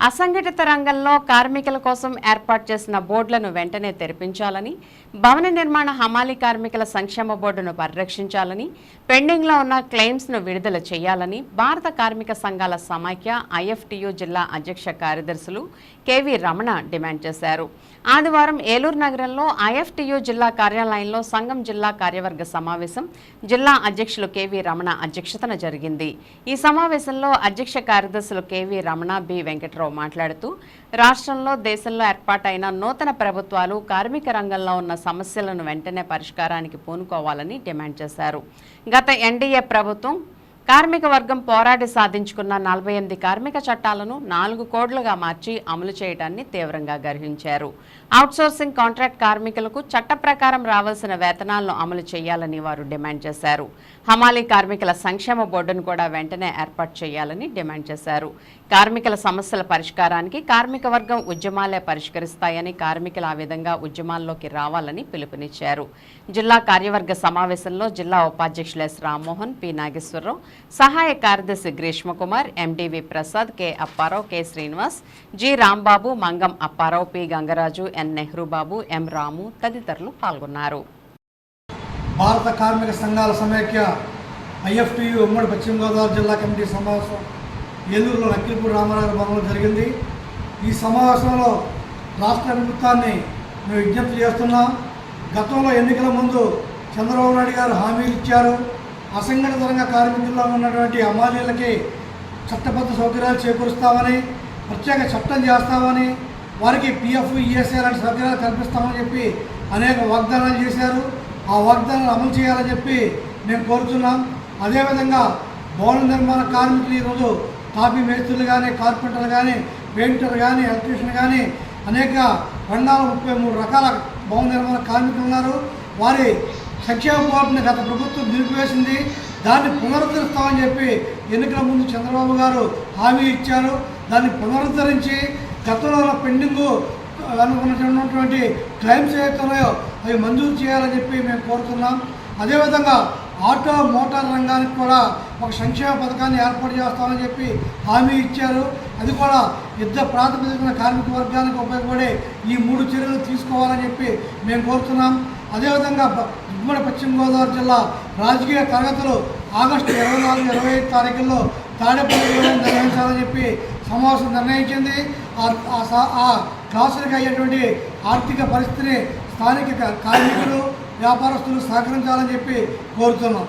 అసంఘటిత రంగంలో కార్మికుల కోసం ఏర్పాటు చేసిన బోర్డులను వెంటనే తెరిపించాలని భవన నిర్మాణ హమాలి కార్మికుల సంక్షేమ బోర్డును పరిరక్షించాలని పెండింగ్లో ఉన్న క్లెయిమ్స్ను విడుదల చేయాలని భారత కార్మిక సంఘాల సమాఖ్య ఐఎఫ్టియు జిల్లా అధ్యక్ష కార్యదర్శులు కెవి రమణ డిమాండ్ చేశారు. ఆదివారం ఏలూరు నగరంలో ఐఎఫ్టియు జిల్లా కార్యాలయంలో సంఘం జిల్లా కార్యవర్గ సమావేశం జిల్లా అధ్యక్షులు కెవి రమణ అధ్యక్షతన జరిగింది. ఈ సమావేశంలో అధ్యక్ష కార్యదర్శులు కెవి రమణ బి వెంకట్రావు మాట్లాడుతూ రాష్ట్రంలో దేశంలో ఏర్పాటైన నూతన ప్రభుత్వాలు కార్మిక రంగంలో ఉన్న సమస్యలను వెంటనే పరిష్కారానికి పూనుకోవాలని డిమాండ్ చేశారు. గత ఎన్డీఏ ప్రభుత్వం కార్మిక వర్గం పోరాడి సాధించుకున్న నలభై ఎనిమిది కార్మిక చట్టాలను నాలుగు కోడ్లుగా మార్చి అమలు చేయడాన్ని తీవ్రంగా గర్హించారు. అవుట్సోర్సింగ్ కాంట్రాక్ట్ కార్మికులకు చట్ట ప్రకారం రావాల్సిన వేతనాలను అమలు చేయాలని వారు డిమాండ్ చేశారు. హమాలీ కార్మికుల సంక్షేమ బోర్డును కూడా వెంటనే ఏర్పాటు చేయాలని డిమాండ్ చేశారు. కార్మికుల సమస్యల పరిష్కారానికి కార్మిక వర్గం ఉద్యమాలే పరిష్కరిస్తాయని కార్మికులు ఆ విధంగా ఉద్యమాల్లోకి రావాలని పిలుపునిచ్చారు. జిల్లా కార్యవర్గ సమావేశంలో జిల్లా ఉపాధ్యక్షులు ఎస్ రామ్మోహన్ పి నాగేశ్వరరావు సహాయ కార్యదర్శి Greeshmakumar M D V Prasad K Apparao K Srinivas G Rambabu Mangam Apparao P Gangaraju N Nehru Babu M Ramu తదితరులు పాల్గొన్నారు. భారత కార్మిక సంఘాల సమైక్య ఐఎఫ్టియు ఉమ్మడి పశ్చిమ గోదావరి జిల్లా కమిటీ సమావేశం ఏలూరులో నక్కిలపూడి రామారావు భవనంలో జరిగింది. ఈ సమావేశంలో రాష్ట్ర ప్రభుత్వాన్ని మేము విజ్ఞప్తి చేస్తున్నాం. గతంలో ఎన్నికల ముందు చంద్రబాబు నాయుడు గారు హామీలు ఇచ్చారు. అసంఘటిత రంగ కార్మికుల్లో ఉన్నటువంటి అమాలీలకి చట్టబద్ధ సౌకర్యాలు చేకూరుస్తామని ప్రత్యేక చట్టం చేస్తామని వారికి పిఎఫ్ ఈఎస్ఐ లాంటి సౌకర్యాలు కల్పిస్తామని చెప్పి అనేక వాగ్దానాలు చేశారు. ఆ వాగ్దానాలు అమలు చేయాలని చెప్పి మేము కోరుతున్నాం. అదేవిధంగా భవన నిర్మాణ కార్మికులు ఈరోజు కాపీ మేస్త్రులు కానీ కార్పెంటర్లు కానీ పెయింటర్ కానీ ఎలక్ట్రీషియన్ కానీ అనేక రంగాల ముప్పై మూడు రకాల భవన నిర్మాణ కార్మికులు ఉన్నారు. వారి సంక్షేమ బోర్డుని గత ప్రభుత్వం నిలిపివేసింది. దాన్ని పునరుద్ధరిస్తామని చెప్పి ఎన్నికల ముందు చంద్రబాబు గారు హామీ ఇచ్చారు. దాన్ని పునరుద్ధరించి గతంలో పెండింగ్ పెండింగు అనుకున్నటువంటి క్లైమ్స్ ఏవైతున్నాయో అవి మంజూరు చేయాలని చెప్పి మేము కోరుతున్నాం. అదేవిధంగా ఆటో మోటార్ రంగానికి కూడా ఒక సంక్షేమ పథకాన్ని ఏర్పాటు చేస్తామని చెప్పి హామీ ఇచ్చారు. అది కూడా యుద్ధ ప్రాతిపదికన కార్మిక వర్గానికి ఉపయోగపడే ఈ మూడు చర్యలు తీసుకోవాలని చెప్పి మేము కోరుతున్నాం. అదేవిధంగా బ- ఉమ్మడి పశ్చిమ గోదావరి జిల్లా రాజకీయ తరగతులు ఆగస్టు ఇరవై నాలుగు ఇరవై ఐదు తారీఖుల్లో తాడేపల్లిలో నిర్వహించాలని చెప్పి సమావేశం నిర్ణయించింది. ఆ- ఆ క్లాసులకు అయ్యేటువంటి ఆర్థిక పరిస్థితిని స్థానిక కార్మికులు వ్యాపారస్తులు సహకరించాలని చెప్పి కోరుతున్నాం.